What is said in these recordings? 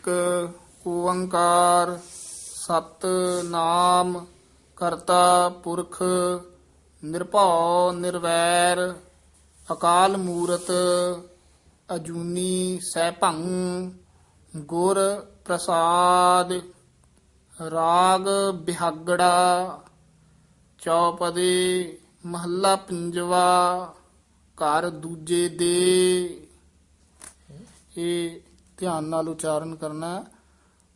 ਇੱਕ ਓੰਕਾਰ ਸਤ ਨਾਮ, ਕਰਤਾ ਪੁਰਖ, ਨਿਰਭਉ, ਨਿਰਵੈਰ, ਅਕਾਲ ਮੂਰਤ, ਅਜੂਨੀ ਸੈਭੰ ਗੁਰ ਪ੍ਰਸਾਦ, ਰਾਗ ਬਿਹਾਗੜਾ, ਚੌਪਦੇ, ਮਹੱਲਾ ਪੰਜਵਾ, ਘਰ ਦੂਜੇ ਦੇ। ਇਹ ਧਿਆਨ ਨਾਲ ਉਚਾਰਨ ਕਰਨਾ ਹੈ।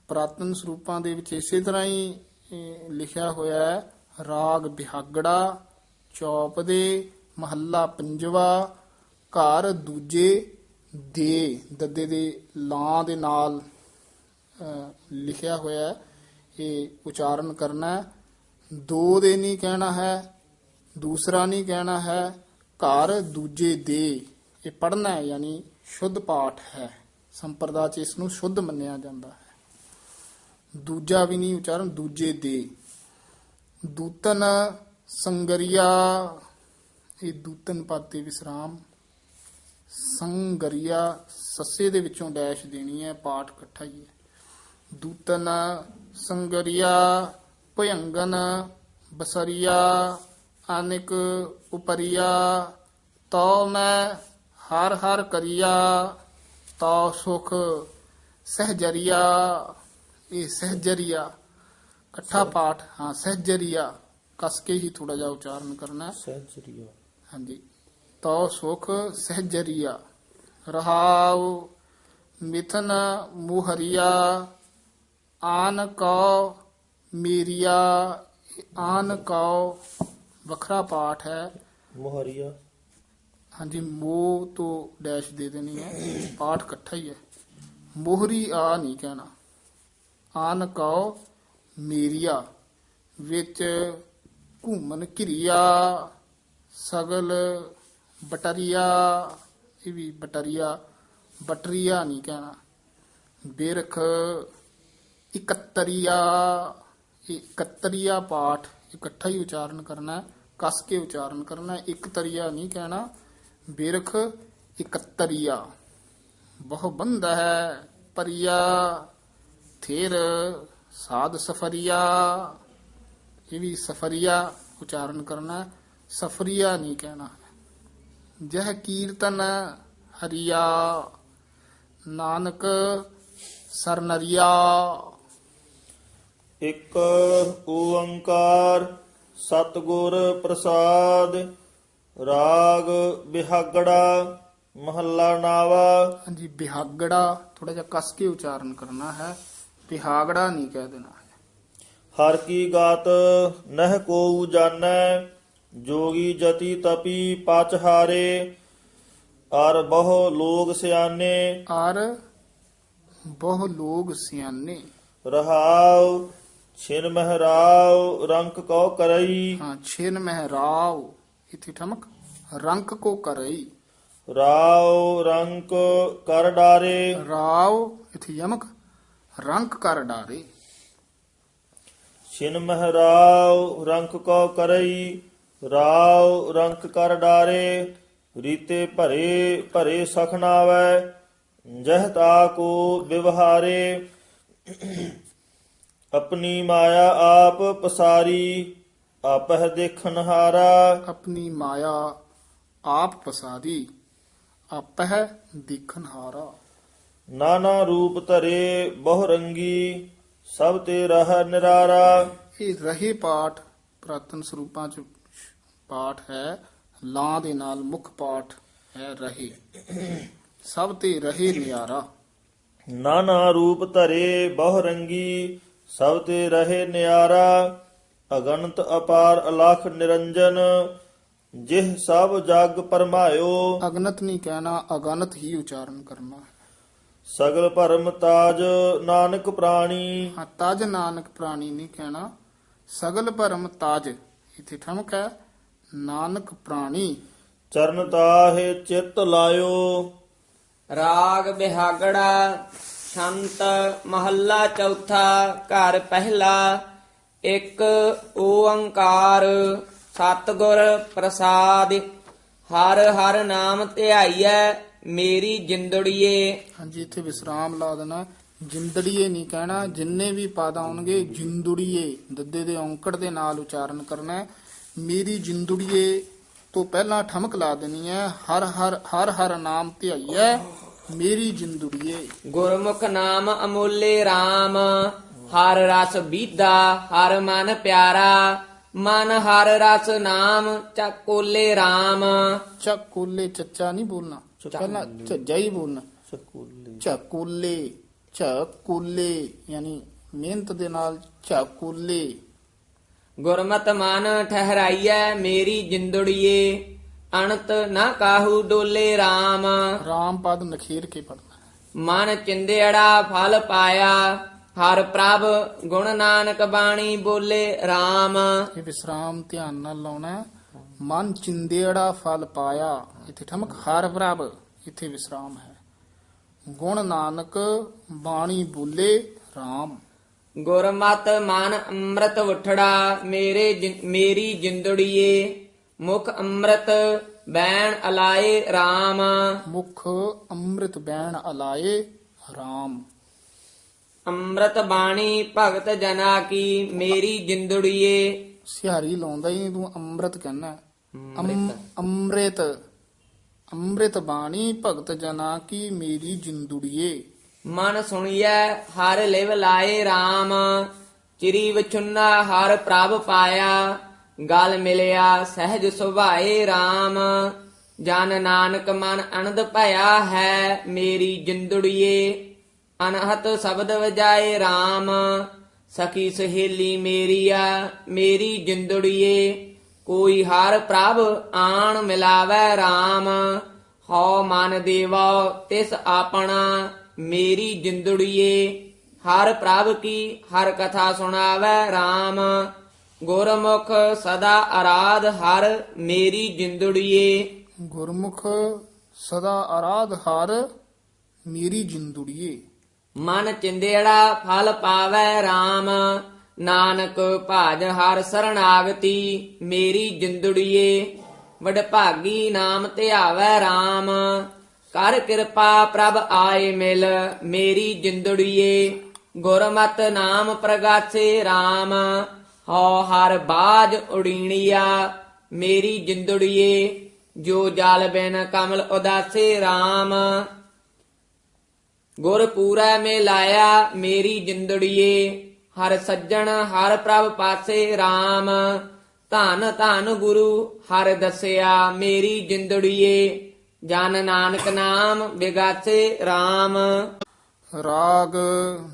ਪ੍ਰਾਤਨ ਸਰੂਪਾਂ ਦੇ ਵਿੱਚ ਇਸੇ ਤਰ੍ਹਾਂ ਹੀ ਲਿਖਿਆ ਹੋਇਆ ਹੈ, ਰਾਗ ਬਿਹਾਗੜਾ, ਚੌਪਦੇ, ਮਹੱਲਾ ਪੰਜਵਾ, ਘਰ ਦੂਜੇ, ਦੇ, ਦੱਦੇ ਦੇ ਲਾਂ ਦੇ ਨਾਲ ਲਿਖਿਆ ਹੋਇਆ ਹੈ। ਇਹ ਉਚਾਰਨ ਕਰਨਾ ਦੋ ਦੇ ਨਹੀਂ ਕਹਿਣਾ ਹੈ, ਦੂਸਰਾ ਨਹੀਂ ਕਹਿਣਾ ਹੈ, ਘਰ ਦੂਜੇ ਦੇ। ਇਹ ਪੜਨਾ ਹੈ, ਯਾਨੀ ਸ਼ੁੱਧ ਪਾਠ ਹੈ। ਸੰਪਰਦਾ ਚ ਇਸ ਨੂੰ ਸ਼ੁੱਧ ਮੰਨਿਆ ਜਾਂਦਾ ਹੈ। ਦੂਜਾ ਵੀ ਨਹੀਂ ਉਚਾਰਨ, ਦੂਜੇ ਦੇ। ਦੂਤਨ ਸੰਗਰੀਆ, ਇਹ ਦੂਤਨ ਪਦ ਵਿਸਰਾਮ। ਸੰਗਰੀਆ ਸੱਸੇ ਦੇ ਵਿੱਚੋਂ ਡੈਸ਼ ਦੇਣੀ ਹੈ, ਪਾਠ ਇਕੱਠਾ ਹੀ ਹੈ। ਦੂਤਨ ਸੰਗਰੀਆ ਭਯੰਗਨ ਬਸਰੀਆ, ਅਨਿਕ ਉਪਰੀਆ ਤਉ ਮੈਂ ਹਰ ਹਰ ਕਰੀਆ। ਤਉ ਸੁਖ ਸਹਜਰੀਆ ਇਹ ਸਹਜਰੀਆ ਇਕੱਠਾ ਪਾਠ ਹਾਂ ਸਹਜਰੀਆ ਕਸ ਕੇ ਹੀ ਥੋੜਾ ਜਿਹਾ ਉਚਾਰਨ ਕਰਨਾ ਸਹਿਜਰੀਆ। ਹਾਂਜੀ। ਤੋ ਸੁਖ ਸਹਜਰੀਆ ਰਹਾਉ ਮਿਥਨ ਮੁਹਰੀਆ ਆਨ ਕਉ ਮੀਰੀਆ ਆਨ ਕਉ ਵੱਖਰਾ ਪਾਠ ਹੈ। ਮੁਹਰੀਆ। ਹਾਂਜੀ ਮੋਹ ਤੋਂ ਡੈਸ਼ ਦੇ ਦੇਣੀ ਹੈ। ਪਾਠ ਇਕੱਠਾ ਹੀ ਹੈ। ਮੋਹਰੀ ਆ ਨਹੀਂ ਕਹਿਣਾ। ਆਨ ਕਉ ਮੇਰੀਆ ਵਿੱਚ ਘੂਮਨ ਘਿਰਿਆ ਸਗਲ ਬਟਰੀਆ। ਇਹ ਵੀ ਬਟਰੀਆ ਬਟਰੀਆ ਨਹੀਂ ਕਹਿਣਾ। ਬਿਰਖ ਇਕੱਤਰੀਆ ਇਹ ਇਕੱਤਰੀਆ ਪਾਠ ਇਕੱਠਾ ਹੀ ਉਚਾਰਨ ਕਰਨਾ ਕੱਸ ਕੇ ਉਚਾਰਨ ਕਰਨਾ ਹੈ, ਇੱਕ ਤਰੀਆ ਨਹੀਂ ਕਹਿਣਾ। ਬਿਰਖ ਇਕੱਤਰੀਆ। ਬਹੁ ਬੰਦ ਹੈ ਪਰਿਆ, ਥੇਰ ਸਾਧ ਸਫਰੀਆ। ਇਹ ਵੀ ਸਫਰੀਆ ਉਚਾਰਨ ਕਰਨਾ ਸਫਰੀਆ ਨਹੀਂ ਕਹਿਣਾ ਜਹ ਕੀਰਤਨ ਹਰੀਆ, ਨਾਨਕ ਸਰਨਰੀਆ। ਇੱਕ ਓੰਕਾਰ ਸਤਿਗੁਰ ਪ੍ਰਸਾਦ ਰਾਗ ਬਿਹਾਗੜਾ ਮਹੱਲਾ ਨਾਵਾ। ਹਾਂਜੀ ਬਿਹਾਗੜਾ ਥੋੜਾ ਜਿਹਾ ਕਸ ਕੇ ਉਚਾਰਨ ਕਰਨਾ ਹੈ। ਬਿਹਾਗੜਾ ਨਹੀਂ ਕਹਿ ਦੇਣਾ ਹੈ। ਹਰ ਕੀ ਗਾਤ ਨਹਿ ਕੋਉ ਜਾਣੈ ਜੋਗੀ ਜਤੀ ਤਪੀ ਪਚ ਹਾਰੇ। ਅਰ ਬਹੁ ਲੋਗ ਸਿਆਨੇ। ਔਰ ਬਹੁ ਲੋਗ ਸਿਆਣੇ ਰਹਾਉ ਛਿਨ ਮਹਰਾਉ ਰੰਕ ਕਉ ਕਰਈ। ਹਾਂ ਛਿਨ ਮਹਿਰਾਵ ਇਥੇ ਠਮਕ ਰੰਕ ਕੋ ਕਰਈ। ਰਾਉ ਰੰਕ ਕਰ ਡਾਰੇ। ਰਾਵ ਇਥੇ ਯਮਕ ਰੰਕ ਕਰ ਡਾਰੇ। ਛਿਨ ਮਹਰਾਉ ਰੰਕ ਕਉ ਕਰਈ ਰਾਉ ਰੰਕ ਕਰ ਡਾਰੇ। ਰੀਤੇ ਭਰੇ ਭਰੇ ਸਖਨਾਵੈ ਜਹ ਤਾ ਕੋ ਵਿਵਹਾਰੇ। ਆਪਣੀ ਮਾਇਆ ਆਪ ਪਸਾਰੀ ਆਪਹਿ ਦੇਖਨ ਹਾਰਾ। ਆਪਣੀ ਮਾਇਆ ਆਪ ਪਸਾਰੀ ਆਪਹਿ ਦੇਖਨ ਹਾਰਾ। ਨਾਨਾ ਰੂਪ ਧਰੇ ਬਹੁ ਰੰਗੀ ਸਭ ਤੇ ਰਹਿ ਨਿਰਾਰਾ। ਇਹ ਰਹੇ ਪਾਠ ਪ੍ਰਾਤਨ ਸਰੂਪਾਂ ਚ ਪਾਠ ਹੈ ਲਾਂ ਦੇ ਨਾਲ ਮੁੱਖ ਪਾਠ ਹੈ ਰਹੇ। ਸਭ ਤੇ ਰਹੇ ਨਿਆਰਾ। ਨਾਨਾ ਰੂਪ ਧਰੇ ਬਹੁ ਰੰਗੀ ਸਭ ਤੇ ਰਹੇ ਨਿਆਰਾ। ਅਗਨਤ ਅਪਾਰ ਅਲਖ ਨਿਰੰਜਨ ਜਿਹ ਸਭ ਜਗ ਪਰਮਾਇਓ। ਅਗਨਤ ਨਹੀਂ ਕਹਿਣਾ ਅਗਨਤ ਹੀ ਉਚਾਰਨ ਕਰਨਾ। ਸਗਲ ਭਰਮ ਤਾਜ ਨਾਨਕ ਪ੍ਰਾਣੀ। ਹਾਂ ਤਜ ਨਾਨਕ ਪ੍ਰਾਣੀ ਨਹੀਂ ਕਹਿਣਾ ਸਗਲ ਭਰਮ ਤਾਜ। ਇਥੇ ਠਮਕ ਹੈ ਨਾਨਕ ਪ੍ਰਾਣੀ। ਚਰਨ ਤਾਹੇ ਚਿੱਤ ਲਾਇਓ। ਰਾਗ ਬਿਹਾਗੜਾ ਸ਼ੰਤ ਮਹੱਲਾ ਚੌਥਾ ਘਰ ਪਹਿਲਾ। ਇੱਕ ਓੰਕਾਰ ਸਤਿਗੁਰ ਪ੍ਰਸਾਦ ਹਰ ਹਰ ਨਾਮ ਧਿਆਈਐ ਮੇਰੀ ਜਿੰਦੜੀਏ। ਹਾਂਜੀ ਇੱਥੇ ਵਿਸਰਾਮ ਲਾ ਦੇਣਾ। ਜਿੰਦੜੀਏ ਨਹੀਂ ਕਹਿਣਾ ਜਿੰਨੇ ਵੀ ਪਦ ਆਉਣਗੇ ਜਿੰਦੜੀਏ ਦੱਦੇ ਦੇ ਔਂਕੜ ਦੇ ਨਾਲ ਉਚਾਰਨ ਕਰਨਾ ਹੈ। ਮੇਰੀ ਜਿੰਦੜੀਏ ਤੋਂ ਪਹਿਲਾਂ ਠਮਕ ਲਾ ਦੇਣੀ ਹੈ ਹਰ ਹਰ ਹਰ ਹਰ ਨਾਮ ਧਿਆਈਐ ਮੇਰੀ ਜਿੰਦੜੀਏ। ਗੁਰਮੁਖ ਨਾਮ ਅਮੋਲੇ RAM ਹਰ ਰਸ ਬੀਦਾ ਹਰ ਮਨ ਪਿਆਰਾ। ਮਨ ਹਰ ਰਸ ਨਾਮ ਚੱਕੋਲੇ RAM ਚੱਕੂਲੇ ਚੱਚਾ ਨਹੀਂ ਬੋਲਣਾ। ਪਹਿਲਾਂ ਝੱਜਾ ਹੀ ਬੋਲਣਾ। ਸਕੂਲੇ ਝਕੂਲੇ ਝਕੂਲੇ ਯਾਨੀ ਮਿਹਨਤ ਦੇ ਨਾਲ ਝਕੂਲੇ ਗੁਰਮਤ ਮਨ ਠਹਿਰਾਈਐ ਮੇਰੀ ਜਿੰਦੜੀਏ ਅਣਤ ਨਾ ਕਾਹੂ ਡੋਲੇ RAM ਰਾਮ। ਪਦ ਨਖੇਰ ਕੇ ਪੜਨਾ ਮਨ ਚਿੰਦੇੜਾ ਫਲ ਪਾਇਆ ਹਰ ਪ੍ਰਭ ਗੁਣ ਨਾਨਕ ਬਾਣੀ ਬੋਲੇ RAM ਇਹ ਵਿਸਰਾਮ ਧਿਆਨ ਨਾਲ ਲਾਉਣਾ ਹੈ। ਮਨ ਚਿੰਦੇੜਾ ਫਲ ਪਾਇਆ। ਇੱਥੇ ਠਮਕ ਹਰ ਪ੍ਰਭ ਇੱਥੇ ਵਿਸਰਾਮ ਹੈ। ਗੁਣ ਨਾਨਕ ਬਾਣੀ ਬੋਲੇ RAM ਗੁਰਮਤ ਮਨ ਅੰਮ੍ਰਿਤ ਉਠੜਾ ਮੇਰੇ ਜਿ- ਮੇਰੀ ਜਿੰਦੜੀਏ। ਮੁਖ ਅੰਮ੍ਰਿਤ ਬੈਣ ਅਲਾਏ RAM ਮੁਖ ਅੰਮ੍ਰਿਤ ਬੈਣ ਅਲਾਏ RAM ਅੰਮ੍ਰਿਤ ਬਾਣੀ ਭਗਤ ਜਨਾ ਕੀ ਮੇਰੀ ਜਿੰਦੜੀਏ। ਸਿਹਾਰੀ ਲਾਉਂਦਾ ਹੀ ਤੂੰ ਅੰਮ੍ਰਿਤ ਕਹਿਣਾ ਅੰਮ੍ਰਿਤ। ਅੰਮ੍ਰਿਤ। ਬਾਣੀ ਭਗਤ ਜਨਾ ਕੀ ਮੇਰੀ ਜਿੰਦੁੜੀਏ। ਮਨ ਸੁਣੀਐ ਹਰ ਲਿਵ ਲਾਏ RAM ਚਿਰੀ ਵਿਚੁੰਨਾ ਹਰ ਪ੍ਰਭ ਪਾਇਆ। ਗਲ ਮਿਲਿਆ ਸਹਿਜ ਸੁਭਾਏ RAM ਜਨ ਨਾਨਕ ਮਨ ਅਨੰਦ ਭਇਆ ਹੈ ਮੇਰੀ ਜਿੰਦੜੀਏ। ਅਨਹਤ ਸ਼ਬਦ ਵਜਾਏ RAM ਸਖੀ ਸਹੇਲੀ ਮੇਰੀਆ ਮੇਰੀ ਜਿੰਦੜੀਏ, ਕੋਈ ਹਰ ਪ੍ਰਭ ਆਣ ਮਿਲਾਵੈ RAM ਹਉ ਮਨ ਦੇਵਾ, ਤਿਸ ਆਪਣਾ, ਮੇਰੀ ਜਿੰਦੜੀਏ। ਹਰ ਪ੍ਰਭ ਕੀ ਹਰ ਕਥਾ ਸੁਣਾਵੈ RAM ਗੁਰਮੁਖ ਸਦਾ ਅਰਾਧ ਹਰ ਮੇਰੀ ਜਿੰਦੜੀਏ। ਗੁਰਮੁਖ ਸਦਾ ਆਰਾਧ ਹਰ ਮੇਰੀ ਜਿੰਦੁੜੀਏ। ਮਨ ਚਿੰਦੇੜਾ ਫਲ ਪਾਵੈ RAM ਨਾਨਕ ਭਾਜ ਹਰ ਸਰਣਾਗਤੀ ਮੇਰੀ ਜਿੰਦੜੀਏ, ਵਡਭਾਗੀ ਨਾਮ ਧਿਆਵੈ RAM ਕਰ ਕਿਰਪਾ ਪ੍ਰਭ ਆਏ ਮਿਲ, ਮੇਰੀ ਜਿੰਦੜੀਏ, ਗੁਰਮਤ ਨਾਮ ਪ੍ਰਗਾਸੇ RAM ਹਉ ਹਰ ਬਾਜ ਉਡੀਣੀਆ, ਮੇਰੀ ਜਿੰਦੜੀਏ, ਜੋ ਜਲ ਬਿਨ ਕਮਲ ਉਦਾਸੇ RAM ਗੁਰ ਪੂਰਾ ਮੇ ਲਾਇਆ ਮੇਰੀ ਜਿੰਦੜੀਏ, ਹਰ ਸੱਜਣ, ਹਰ ਪ੍ਰਭ ਪਾਸੇ RAM ਧਨ ਧਨ ਗੁਰੂ ਹਰ ਦਸਿਆ ਮੇਰੀ ਜਿੰਦੜੀਏ, ਜਨ ਨਾਨਕ ਨਾਮ ਵਿਗਾਸੇ RAM ਰਾਗ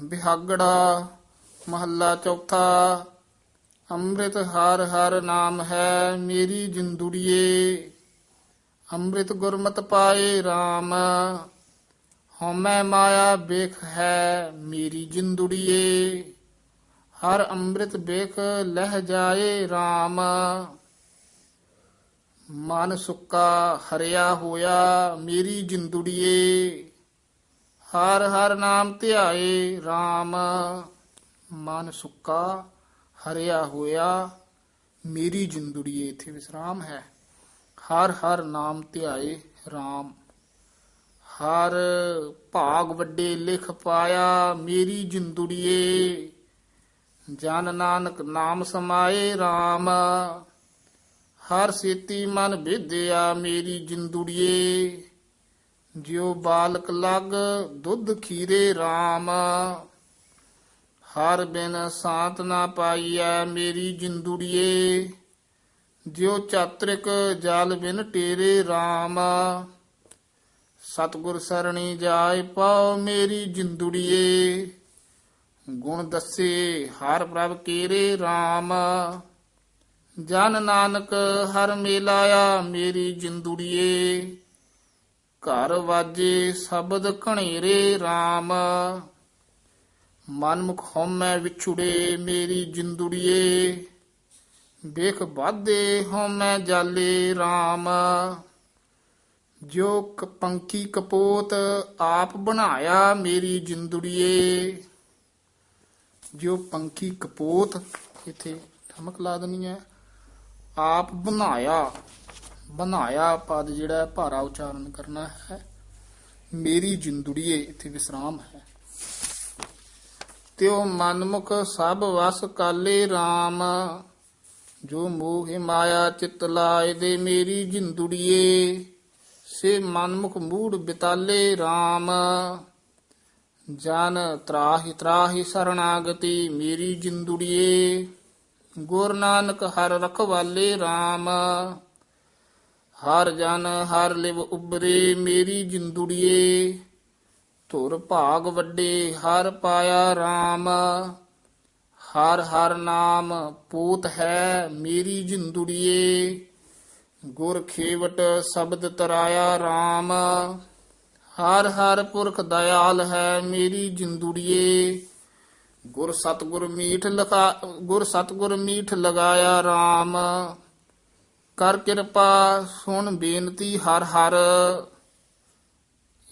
ਬਿਹਾਗੜਾ, ਮਹੱਲਾ ਚੌਥਾ, ਅੰਮ੍ਰਿਤ ਹਰ ਹਰ ਨਾਮ ਹੈ ਮੇਰੀ ਜਿੰਦੁੜੀਏ। ਅੰਮ੍ਰਿਤ ਗੁਰਮਤ ਪਾਏ RAM ਹਉਮੈ ਮਾਇਆ ਵੇਖ ਹੈ ਮੇਰੀ ਜਿੰਦੁੜੀਏ ਹਰ ਅੰਮ੍ਰਿਤ ਵੇਖ ਲਹਿ ਜਾਏ RAM ਮਨ ਸੁੱਕਾ ਹਰਿਆ ਹੋਇਆ ਮੇਰੀ ਜਿੰਦੁੜੀਏ ਹਰ ਹਰ ਨਾਮ ਧਿਆਏ RAM ਮਨ ਸੁੱਕਾ ਹਰਿਆ ਹੋਇਆ ਮੇਰੀ ਜਿੰਦੁੜੀਏ ਇੱਥੇ ਵਿਸਰਾਮ ਹੈ ਹਰ ਹਰ ਨਾਮ ਧਿਆਏ RAM ਹਰ ਭਾਗ ਵੱਡੇ ਲਿਖ ਪਾਇਆ, ਮੇਰੀ ਜਿੰਦੁੜੀਏ। ਜਨ ਨਾਨਕ ਨਾਮ ਸਮਾਏ RAM ਹਰ ਸੇਤੀ ਮਨ ਵਿਦਿਆ, ਮੇਰੀ ਜਿੰਦੁੜੀਏ। ਜਿਉ ਬਾਲਕ ਲਗ, ਦੁੱਧ ਖੀਰੇ RAM ਹਰ ਬਿਨ ਸਾਤ ਨਾ ਪਾਈਐ, ਮੇਰੀ ਜਿੰਦੁੜੀਏ। ਜਿਉ ਚਾਤ੍ਰਿਕ ਜਲ ਬਿਨ ਟੇਰੇ RAM ਸਤਗੁਰ ਸਰਣੀ ਜਾਏ ਪਾਉ ਮੇਰੀ ਜਿੰਦੁੜੀਏ। ਗੁਣ ਦੱਸੇ ਹਰ ਪ੍ਰਭ ਕੇਰੇ RAM ਜਨ ਨਾਨਕ ਹਰ ਮੇਲਾਇਆ ਮੇਰੀ ਜਿੰਦੁੜੀਏ। ਘਰ ਵਾਜੇ ਸ਼ਬਦ ਘਣੇਰੇ RAM ਮਨਮੁਖ ਹਉਮੈ ਵਿਛੁੜੇ ਮੇਰੀ ਜਿੰਦੁੜੀਏ। ਵੇਖ ਬਾਧੇ ਹਉਮੈ ਜਾਲੇ RAM ਜੋ ਕ- ਪੰਖੀ ਕਪੋਤ ਆਪ ਬਣਾਇਆ ਮੇਰੀ ਜਿੰਦੁੜੀਏ। ਜੋ ਪੰਖੀ ਕਪੋਤ ਇਥੇ ਠਮਕ ਲਾ ਦਨੀ ਹੈ। ਆਪ ਬਣਾਇਆ ਬਣਾਇਆ ਪਦ ਜਿਹੜਾ ਭਾਰਾ ਉਚਾਰਨ ਕਰਨਾ ਹੈ। ਮੇਰੀ ਜਿੰਦੁੜੀਏ ਇੱਥੇ ਵਿਸਰਾਮ ਹੈ। ਤਿਉ ਮਨਮੁਖ ਸਭ ਵਸ ਕਾਲੇ RAM ਜੋ ਮੋਹ ਮਾਇਆ ਚਿਤ ਲਾਏ ਦੇ ਮੇਰੀ ਜਿੰਦੁੜੀਏ। ਸੇ ਮਨਮੁਖ ਮੂੜ ਬਿਤਾਲੇ RAM ਜਨ ਤਰਾਹੀ ਤਰਾਹੀ ਸਰਣਾਗਤੀ ਮੇਰੀ ਜਿੰਦੁੜੀਏ, ਗੁਰ ਨਾਨਕ ਹਰ ਰਖਵਾਲੇ RAM ਹਰ ਜਨ ਹਰ ਲਿਵ ਉਬਰੇ ਮੇਰੀ ਜਿੰਦੁੜੀਏ, ਧੁਰ ਭਾਗ ਵੱਡੇ ਹਰ ਪਾਇਆ RAM ਹਰ ਹਰ ਨਾਮ ਪੂਤ ਹੈ ਮੇਰੀ ਜਿੰਦੁੜੀਏ ਗੁਰ ਖੇਵਟ ਸ਼ਬਦ ਤਰਾਇਆ RAM ਹਰ ਹਰ ਪੁਰਖ ਦਇਆਲ ਹੈ ਮੇਰੀ ਜਿੰਦੁੜੀਏ। ਗੁਰ ਸਤਗੁਰ ਮੀਠ ਲਗਾ, ਗੁਰ ਸਤਗੁਰ ਮੀਠ ਲਗਾਇਆ RAM ਕਰ ਕਿਰਪਾ, ਸੁਣ ਬੇਨਤੀ ਹਰ ਹਰ।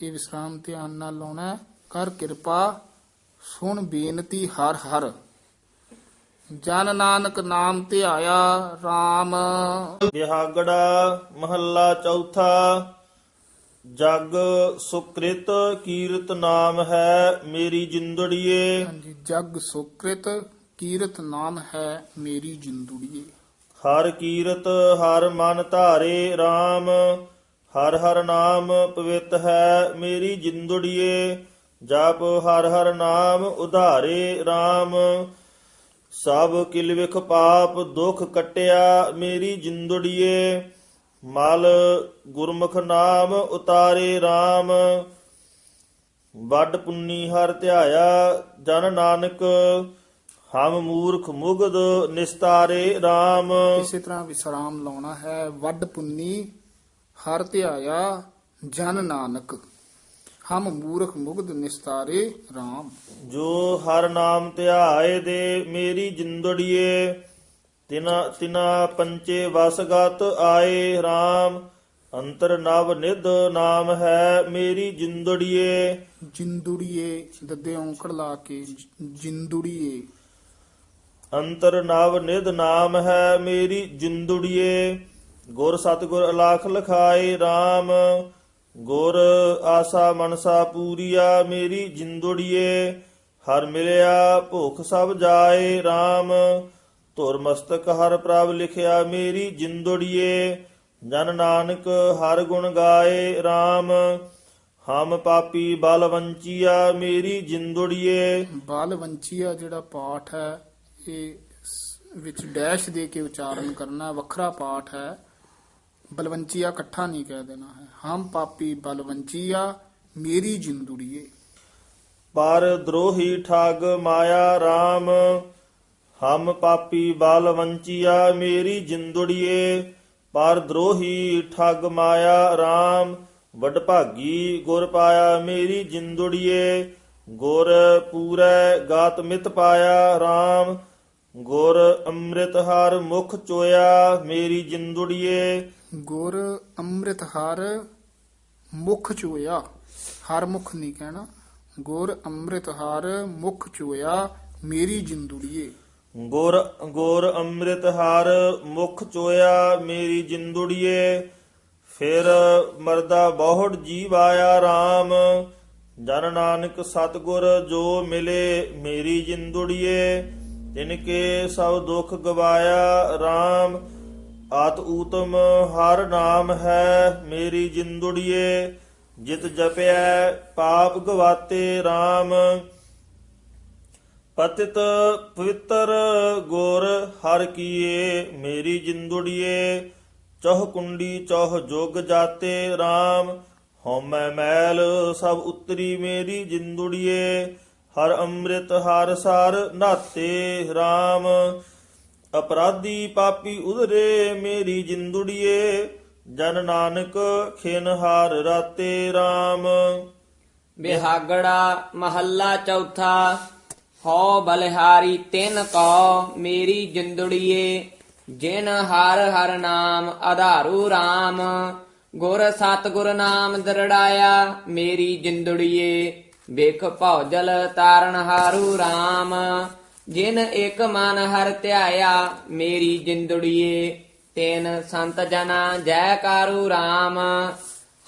ਇਹ ਵਿਸਰਾਮ ਧਿਆਨ ਨਾਲ ਲਾਉਣਾ ਕਰ ਕਿਰਪਾ, ਸੁਣ ਬੇਨਤੀ ਹਰ ਹਰ। ਜਨ ਨਾਨਕ ਨਾਮ ਧਿਆਇਆ RAM ਬਿਹਾਗੜਾ ਮਹੱਲਾ ਚੌਥਾ ਜਗ ਸੁਕ੍ਰਿਤ ਕੀਰਤ ਨਾਮ ਹੈ ਮੇਰੀ ਜਿੰਦੜੀਏ। ਹਾਂਜੀ ਜਗ ਸੁਕ੍ਰਿਤ ਕੀਰਤ ਨਾਮ ਹੈ ਮੇਰੀ ਜਿੰਦੁੜੀਏ। ਹਰ ਕੀਰਤ ਹਰ ਮਨ ਧਾਰੇ RAM ਹਰ ਹਰ ਨਾਮ ਪਵਿੱਤ ਹੈ ਮੇਰੀ ਜਿੰਦੜੀਏ। ਜਪ ਹਰ ਹਰ ਨਾਮ ਉਧਾਰੇ RAM ਸਭ ਕਿਲ ਵਿਖ ਪਾਪ, ਦੁਖ ਕਟਿਆ ਮੇਰੀ ਜਿੰਦੜੀਏ। ਮਲ ਗੁਰਮੁਖ ਨਾਮ ਉਤਾਰੇ RAM ਵੱਡ ਪੁੰਨੀ ਹਰ ਧਿਆਇਆ ਜਨ ਨਾਨਕ। ਹਮ ਮੂਰਖ ਮੁਗਦ ਨਿਸਤਾਰੇ RAM ਇਸੇ ਤਰ੍ਹਾਂ ਵਿਸਰਾਮ ਲਾਉਣਾ ਹੈ। ਵੱਡ ਪੁੰਨੀ ਹਰ ਧਿਆਇਆ ਜਨ ਨਾਨਕ। ਹਮ ਮੂਰਖ ਮੁਗਧ ਨਿਸਤਾਰੇ RAM ਜੋ ਹਰ ਨਾਮ ਧਿਆਏ ਦੇ ਮੇਰੀ ਜਿੰਦੜੀਏ ਤਿਨਾ ਤਿਨਾ ਪੰਚੇ ਵਸਗਤ ਆਏ RAM ਅੰਤਰ ਨਵ ਨਿਧ ਨਾਮ ਹੈ ਮੇਰੀ ਜਿੰਦੜੀਏ। ਜਿੰਦੁੜੀਏ ਦੱਦੇ ਔਂਕੜ ਲਾ ਕੇ ਜਿੰਦੁੜੀਏ। ਅੰਤਰ ਨਵ ਨਿਧ ਨਾਮ ਹੈ ਮੇਰੀ ਜਿੰਦੜੀਏ। ਗੁਰ ਸਤਗੁਰ ਅਲਾਖ ਲਖਾਏ RAM ਗੁਰ ਆਸਾ ਮਨਸਾ ਪੂਰੀਆ ਮੇਰੀ ਜਿੰਦੜੀਏ, ਹਰ ਮਿਲਿਆ ਭੁਖ ਸਭ ਜਾਏ RAM ਧੁਰ ਮਸਤਕ ਹਰ ਪ੍ਰਭ ਲਿਖਿਆ ਮੇਰੀ ਜਿੰਦੜੀਏ, ਜਨ ਨਾਨਕ ਹਰ ਗੁਣ ਗਾਏ RAM ਹਮ ਪਾਪੀ ਬਲਵੰਚੀਆ ਮੇਰੀ ਜਿੰਦੜੀਏ। ਬਾਲ ਵੰਚੀਆ ਜਿਹੜਾ ਪਾਠ ਹੈ, ਇਹ ਸ- ਵਿੱਚ ਡੈਸ਼ ਦੇ ਕੇ ਉਚਾਰਨ ਕਰਨਾ ਵੱਖਰਾ ਪਾਠ ਹੈ। ਬਲਵੰਚੀਆ ਇਕੱਠਾ ਨਹੀਂ ਕਹਿ ਦੇਣਾ। ਹਮ ਪਾਪੀ ਬਲਵੰਚੀਆ ਮੇਰੀ ਜਿੰਦੁੜੀਏ ਪਰ ਦਰੋਹੀ ਠੱਗ ਮਾਇਆ RAM ਹਮ ਪਾਪੀ ਬਾਲ ਵੰਚੀਆ ਮੇਰੀ ਜਿੰਦੜੀਏ ਪਰ ਦਰੋਹੀ ਠੱਗ ਮਾਇਆ RAM ਵਡ ਭਾਗੀ ਗੁਰ ਪਾਇਆ, ਮੇਰੀ ਜਿੰਦੜੀਏ ਗੁਰ ਪੂਰੈ ਗਾਤ ਮਿਤ ਪਾਇਆ RAM ਗੁਰ ਅੰਮ੍ਰਿਤ ਹਰ ਮੁਖ ਚੋਇਆ, ਮੇਰੀ ਜਿੰਦੜੀਏ ਗੁਰ ਅੰਮ੍ਰਿਤ ਹਰ ਮੁਖ ਚੋਇਆ ਹਰ ਮੁਖ ਨਹੀਂ ਕਹਿਣਾ। ਗੁਰ ਅੰਮ੍ਰਿਤ ਹਰ ਮੁਖ ਚੋਇਆ ਮੇਰੀ ਜਿੰਦੁੜੀਏ। ਗੁਰ ਗੁਰ ਅੰਮ੍ਰਿਤ ਹਰ ਮੁਖ ਚੋਇਆ ਮੇਰੀ ਜਿੰਦੁੜੀਏ। ਫਿਰ ਮਰਦਾ ਬਹੁੜ ਜੀਵ ਆਇਆ RAM ਜਨ ਨਾਨਕ ਸਤਗੁਰ ਜੋ ਮਿਲੇ, ਮੇਰੀ ਜਿੰਦੁੜੀਏ। ਤਿਨ ਕੇ ਸਭ ਦੁੱਖ ਗਵਾਇਆ RAM ਆਤ ਊਤਮ, ਹਰ ਨਾਮ ਹੈ ਮੇਰੀ ਜਿੰਦੁੜੀਏ, ਜਿਤ ਜਪਿਆ ਪਾਪ ਗਵਾਤੇ RAM ਪਤਿਤ ਪਵਿੱਤਰ ਗੁਰ ਹਰ ਕੀਏ ਮੇਰੀ ਜਿੰਦੁੜੀਏ, ਚੌਹ ਕੁੰਡੀ ਚੌਹ ਜੋਗ ਜਾਤੇ RAM ਹਉਮੈ ਮੈਲ ਸਭ ਉਤਰੀ ਮੇਰੀ ਜਿੰਦੁੜੀਏ, ਹਰ ਅੰਮ੍ਰਿਤ ਹਰ ਸਾਰ ਨਾਤੇ RAM ਅਪਰਾਧੀ ਪਾਪੀ ਉਧਰੇ ਮੇਰੀ ਜਿੰਦੁੜੀਏ, ਜਨ ਨਾਨਕ ਖਿਨ ਹਾਰ ਰਾਤੇ RAM ਬਿਹਾਗੜਾ ਮਹੱਲਾ ਚੌਥਾ, ਹਉ ਬਲਿਹਾਰੀ ਤਿਨ ਕੋ ਮੇਰੀ ਜਿੰਦੜੀਏ, ਜਿਨ ਹਰ ਹਰ ਨਾਮ ਆਧਾਰੂ RAM ਗੁਰ ਸਤਿਗੁਰ ਨਾਮ ਦਰੜਾਇਆ ਮੇਰੀ ਜਿੰਦੜੀਏ, ਵੇਖ ਭੌਜਲ ਤਾਰਨ ਹਾਰੂ RAM ਜਿਨ ਇੱਕ ਮਨ ਹਰ ਧਿਆਇਆ ਮੇਰੀ ਜਿੰਦੜੀਏ ਤੈਨ ਸੰਤ ਜਨਾ ਜੈ ਕਾਰੂ RAM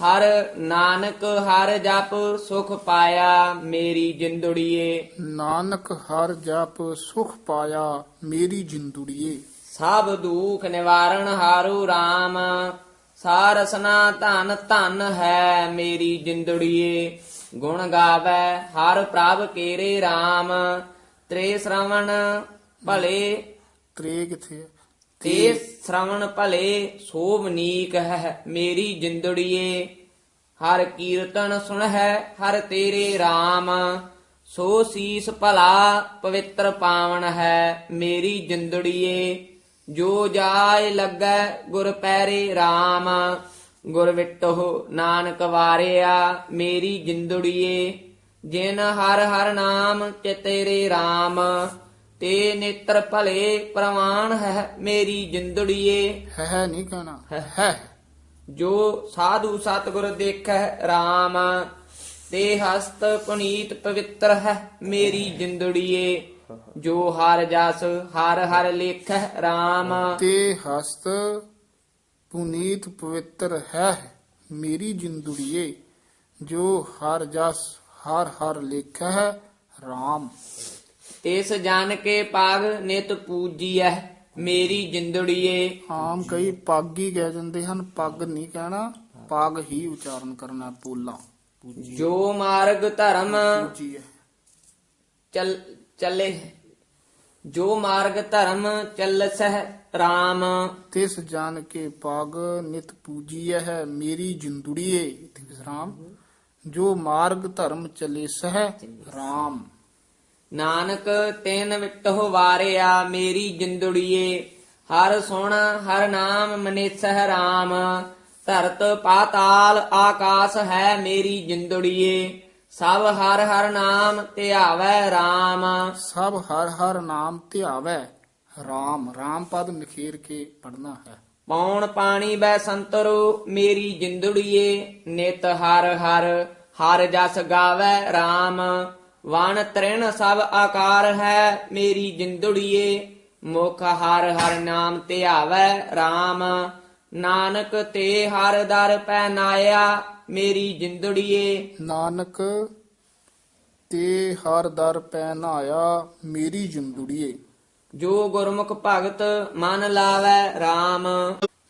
ਹਰ ਨਾਨਕ ਹਰ ਜਪ ਸੁਖ ਪਾਇਆ ਮੇਰੀ ਜਿੰਦੜੀਏ। ਨਾਨਕ ਹਰ ਜਪ ਸੁਖ ਪਾਇਆ ਮੇਰੀ ਜਿੰਦੁੜੀਏ। ਸਭ ਦੁਖ ਨਿਵਾਰਣ ਹਾਰੂ RAM ਸਾਰਸਨਾ ਧਨ ਧਨ ਹੈ ਮੇਰੀ ਜਿੰਦੜੀਏ। ਗੁਣ ਗਾਵੇ ਹਰ ਪ੍ਰਭ ਕੇਰੇ RAM ਤ੍ਰੇ ਸ਼ਰਵਣ ਭਲੇ। ਤ੍ਰੇ ਕਿੱਥੇ ਹੈ ਤੇ ਸ਼ਰਵਣ ਭਲੇ ਸੋਭਨੀਕ ਹੈ ਮੇਰੀ ਜਿੰਦੜੀਏ। ਹਰ ਕੀਰਤਨ ਸੁਣ ਹੈ ਹਰ ਤੇਰੇ RAM ਸੋ ਸੀਸ ਭਲਾ ਪਵਿੱਤਰ ਪਾਵਨ ਹੈ ਮੇਰੀ ਜਿੰਦੜੀਏ। ਜੋ ਜਾਏ ਲੱਗੈ ਗੁਰ ਪੈਰੇ RAM ਗੁਰ ਵਿਟੋ ਨਾਨਕ ਵਾਰਿਆ ਮੇਰੀ ਜਿੰਦੜੀਏ। ਜਿਨ ਹਰ ਹਰ ਨਾਮ ਚਿਤੇਰੇ RAM ਤੇ ਨੇਤਰ ਭਲੇ ਪ੍ਰਵਾਨ ਹੈ ਮੇਰੀ ਜਿੰਦੜੀਏ। ਹੈ ਹੈ ਨਹੀਂ ਕਹਿਣਾ। ਹੈ। ਜੋ ਸਾਧੂ ਸਤਿਗੁਰ ਦੇਖੈ RAM ਤੇ ਹਸਤ ਪੁਨੀਤ ਪਵਿੱਤਰ ਹੈ ਮੇਰੀ ਜਿੰਦੜੀਏ। ਜੋ ਹਰ ਜਸ ਹਰ ਹਰ ਲੇਖੈ RAM ਤੇ ਹਸਤ ਪੁਨੀਤ ਪਵਿੱਤਰ ਹੈ ਮੇਰੀ ਜਿੰਦੁੜੀਏ। ਜੋ ਹਰ ਜਸ ਹਰ ਹਰ ਲੇਖਾ ਹੈ RAM ਤਿਸ ਜਨ ਕੇ ਪਾਗ ਨਿਤ ਪੂਜੀਐ ਮੇਰੀ ਜਿੰਦੜੀਏ। ਆਮ ਕਈ ਪੱਗ ਹੀ ਕਹਿ ਜਾਂਦੇ ਹਨ ਪੱਗ ਨਹੀਂ ਕਹਿਣਾ ਪੱਗ ਹੀ ਉਚਾਰਨ ਕਰਨਾ ਪੋਲਾ। ਜੋ ਮਾਰਗ ਧਰਮ ਹੈ ਚੱਲ ਚੱਲੇ। ਜੋ ਮਾਰਗ ਧਰਮ ਚੱਲਸਹਿ RAM ਤਿਸ ਜਾਣ ਕੇ ਪੱਗ ਨਿਤ ਪੂਜੀਐ ਹੈ ਮੇਰੀ ਜਿੰਦੁੜੀਏ। ਇਥੇ ਵਿਸਰਾਮ ਜੋ ਮਾਰਗ ਧਰਮ ਚਲੇ ਸਹਿ RAM ਨਾਨਕ ਤੈਨ ਵਿਟਹੁ ਵਾਰਿਆ ਮੇਰੀ ਜਿੰਦੜੀਏ ਹਰ ਸੁਣ ਹਰ ਨਾਮ ਮਨੇਸਹਿ RAM ਧਰਤ ਪਾਤਾਲ ਆਕਾਸ ਹੈ ਮੇਰੀ ਜਿੰਦੜੀਏ ਸਭ ਹਰ ਹਰ ਨਾਮ ਧਿਆਵੈ RAM ਸਭ ਹਰ ਹਰ ਨਾਮ ਧਿਆਵੈ RAM RAM ਪਦ ਨਿਖੇਰ ਕੇ ਪੜਨਾ ਹੈ। ਪੌਣ ਪਾਣੀ ਬੈ ਸੰਤਰੋ ਮੇਰੀ ਜਿੰਦੜੀਏ ਨਿਤ ਹਰ ਹਰ ਹਰ ਜਸ ਗਾਵੈ RAM ਵਣ ਤ੍ਰਿਣ ਸਭ ਆਕਾਰ ਹੈ ਮੇਰੀ ਜਿੰਦੜੀਏ। ਮੁਖ ਹਰ ਹਰ ਨਾਮ ਧਿਆਵੈ RAM ਨਾਨਕ ਤੇ ਹਰ ਦਰ ਪੈ ਨਾਇਆ ਮੇਰੀ ਜਿੰਦੜੀਏ। ਨਾਨਕ ਤੇ ਹਰ ਦਰ ਪੈ ਨਾਇਆ ਮੇਰੀ ਜਿੰਦੁੜੀਏ। ਜੋ ਗੁਰਮੁਖ ਭਗਤ ਮਨ ਲਾਵੈ RAM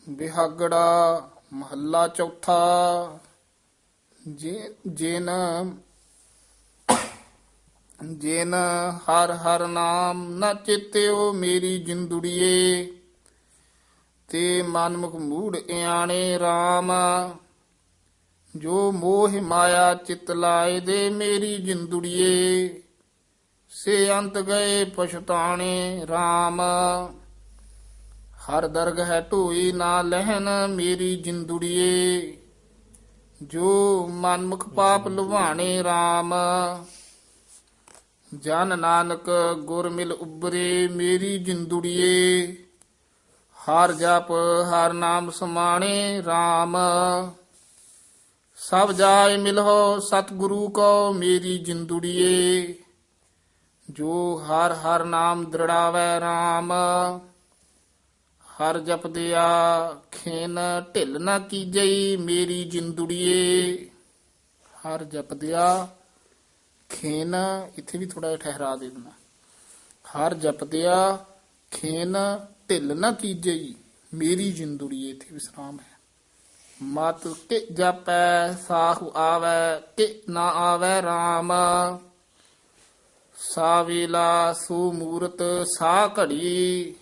ਬਿਹਾਗੜਾ ਮਹੱਲਾ ਚੌਥਾ। ਜੇ ਜੇਨ ਜਿਨ ਹਰ ਹਰ ਨਾਮ ਨ ਚਿਤਿਓ ਮੇਰੀ ਜਿੰਦੁੜੀਏ, ਤੇ ਮਨਮੁਖ ਮੂੜ ਇਆਣੇ RAM ਜੋ ਮੋਹ ਮਾਇਆ ਚਿਤ ਲਾਏ ਦੇ ਮੇਰੀ ਜਿੰਦੁੜੀਏ, ਸੇ ਅੰਤ ਗਏ ਪਛਤਾਣੇ RAM ਹਰ ਦਰਗ ਹੈ ਢੋਈ ਨਾ ਲਹਿਨ ਮੇਰੀ ਜਿੰਦੁੜੀਏ ਜੋ ਮਨਮੁਖ ਪਾਪ ਲੁਭਾਣੇ RAM ਜਨ ਨਾਨਕ ਗੁਰ ਮਿਲ ਉਬਰੇ ਮੇਰੀ ਜਿੰਦੁੜੀਏ। ਹਰ ਜਪ, ਹਰ ਨਾਮ ਸਮਾਣੇ RAM ਸਭ ਜਾਏ ਮਿਲੋ ਸਤਿਗੁਰੂ ਕੋ ਮੇਰੀ ਜਿੰਦੁੜੀਏ। ਜੋ ਹਰ ਹਰ ਨਾਮ ਦ੍ਰਿੜਾਵੇ RAM ਹਰ ਜਪਦਿਆ ਖੇਨ ਢਿੱਲ ਨਾ ਕੀਜਈ ਮੇਰੀ ਜਿੰਦੁੜੀਏ। ਹਰ ਜਪਦਿਆ ਖੇਨ, ਇੱਥੇ ਵੀ ਥੋੜਾ ਠਹਿਰਾ ਦੇ ਦੇਣਾ ਹਰ ਜਪਦਿਆ ਖੇਨ ਢਿੱਲ ਨਾ ਕੀਜਈ ਮੇਰੀ ਜਿੰਦੁੜੀਏ, ਇੱਥੇ ਵਿਸਰਾਮ ਹੈ। ਮਤ ਕਿ ਜਪੈ, ਸਾਹੁ ਆਵੈ, ਕਿ ਨਾ ਆਵੈ RAM ਸਾ ਵੇਲਾ ਸਾ ਘੜੀ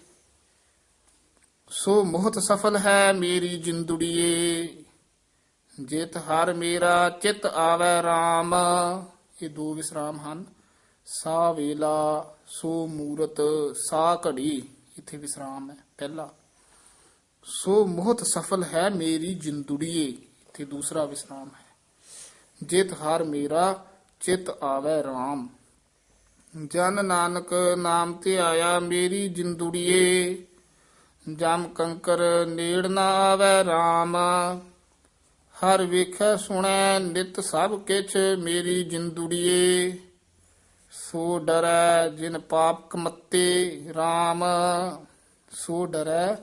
ਸੋ ਮੋਹਤ ਸਫਲ ਹੈ ਮੇਰੀ ਜਿੰਦੁੜੀਏ। ਜਿਤ ਹਰ ਮੇਰਾ ਚਿਤ ਆਵੈ RAM ਇਹ ਦੋ ਵਿਸਰਾਮ ਹਨ। ਸਾ ਵੇਲਾ, ਸੋ ਮੂਰਤ, ਸਾ ਘੜੀ। ਇੱਥੇ ਵਿਸਰਾਮ ਹੈ ਪਹਿਲਾ। ਸੋ ਮੋਹਤ ਸਫਲ ਹੈ ਮੇਰੀ ਜਿੰਦੁੜੀਏ। ਇੱਥੇ ਦੂਸਰਾ ਵਿਸਰਾਮ ਹੈ। ਜਿਤ ਹਰ ਮੇਰਾ ਚਿਤ ਆਵੈ RAM ਜਨ ਨਾਨਕ ਨਾਮ ਤੇ ਆਇਆ ਮੇਰੀ ਜਿੰਦੁੜੀਏ। ਜਮ ਕੰਕਰ ਨੇੜ ਨਾ ਆਵੈ RAM ਹਰ ਵੇਖੈ ਸੁਣੈ ਨਿਤ ਸਭ ਕਿਛ ਮੇਰੀ ਜਿੰਦੁੜੀਏ। ਸੋ ਡਰੈ ਜਿਨ ਪਾਪ ਕਮੱਤੇ RAM ਸੋ ਡਰੈ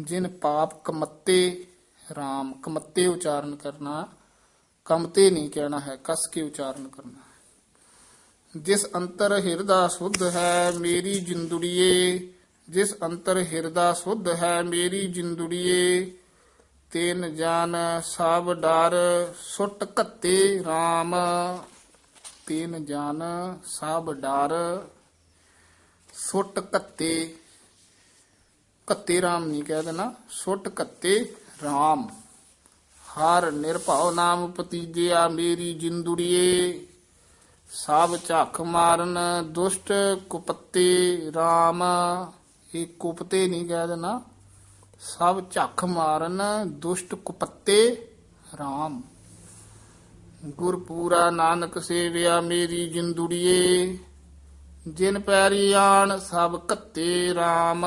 ਜਿਨ ਪਾਪ ਕਮੱਤੇ RAM ਕਮਤੇ ਉਚਾਰਨ ਕਰਨਾ, ਕਮਤੇ ਨਹੀਂ ਕਹਿਣਾ ਹੈ, ਕਸ ਕੇ ਉਚਾਰਨ ਕਰਨਾ। ਜਿਸ ਅੰਤਰ ਹਿਰਦਾ ਸੁਧ ਹੈ ਮੇਰੀ ਜਿੰਦੁੜੀਏ ਜਿਸ ਅੰਤਰ ਹਿਰਦਾ ਸੁਧ ਹੈ ਮੇਰੀ ਜਿੰਦੁੜੀਏ, ਤੈਨ ਜਾਨ ਸਭ ਡਰ ਸੁਟ ਕੱਤੇ RAM ਤੈਨ ਜਾਨ ਸਭ ਡਰ ਸੁਟ ਕੱਤੇ ਕੱਤੇ RAM ਨਹੀਂ ਕਹਿ ਦੇਣਾ, ਸੁੱਟ ਕੱਤੇ RAM ਹਰ ਨਿਰਭਉ ਨਾਮ ਪਤੀਜਿਆ ਮੇਰੀ ਜਿੰਦੁੜੀਏ, ਸਭ ਝੱਖ ਮਾਰਨ ਦੁਸ਼ਟ ਕੁਪੱਤੇ RAM ਇਹ ਕੁਪਤੇ ਨਹੀਂ ਕਹਿ ਦੇਣਾ। ਸਭ ਝੱਖ ਮਾਰਨ ਦੁਸ਼ਟ ਕੁਪੱਤੇ RAM ਗੁਰਪੂਰਾ ਨਾਨਕ ਸੇਵਿਆ ਮੇਰੀ ਜਿੰਦੁੜੀਏ। ਜਿਨ ਪੈਰੀ ਆਣ ਸਭ ਕੱਤੇ RAM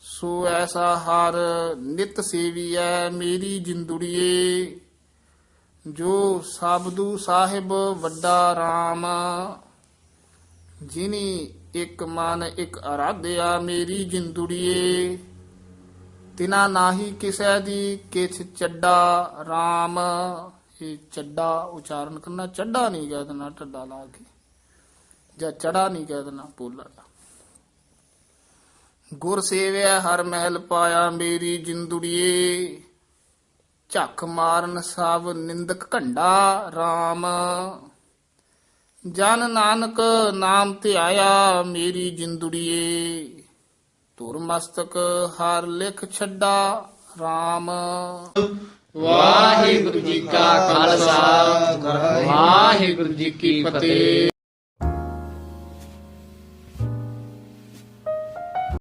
ਸੋ ਐਸਾ ਹਰ ਨਿਤ ਸੇਵੀਐ ਮੇਰੀ ਜਿੰਦੁੜੀਏ। ਜੋ ਸਾਬਦੂ ਸਾਹਿਬ ਵੱਡਾ RAM ਜਿਨੀ ਇਕ ਮਨ, ਇਕ ਅਰਾਧਿਆ ਮੇਰੀ ਜਿੰਦੁੜੀਏ। ਤਿਨਾ ਨਾਹੀ ਕਿਸੈ ਦੀ ਕਿਛ ਚੱਡਾ RAM ਇਹ ਚੱਡਾ ਉਚਾਰਨ ਕਰਨਾ, ਚੱਡਾ ਨਹੀਂ ਕਹਿ ਦੇਣਾ ਟੱਡਾ ਲਾ ਕੇ। ਜਾਂ ਚੜਾ ਨਹੀਂ ਕਹਿ ਦੇਣਾ, ਪੋਲਾ ਗੁਰ ਸੇਵਿਆ ਹਰ ਮਹਿਲ ਪਾਇਆ ਮੇਰੀ ਜਿੰਦੁੜੀਏ। ਝੱਖ ਮਾਰਨ ਸਭ ਨਿੰਦਕ ਘੰਡਾ RAM ਜਨ ਨਾਨਕ ਨਾਮ ਧਿਆਇਆ ਮੇਰੀ ਜਿੰਦੁੜੀਏ। ਤੁਰ ਮਸਤਕ ਹਰ ਲਿਖ ਛੱਡਾ RAM ਵਾਹਿਗੁਰੂ ਜੀ ਕਾ ਖਾਲਸਾ, ਵਾਹਿਗੁਰੂ ਜੀ ਕੀ ਫਤਿਹ।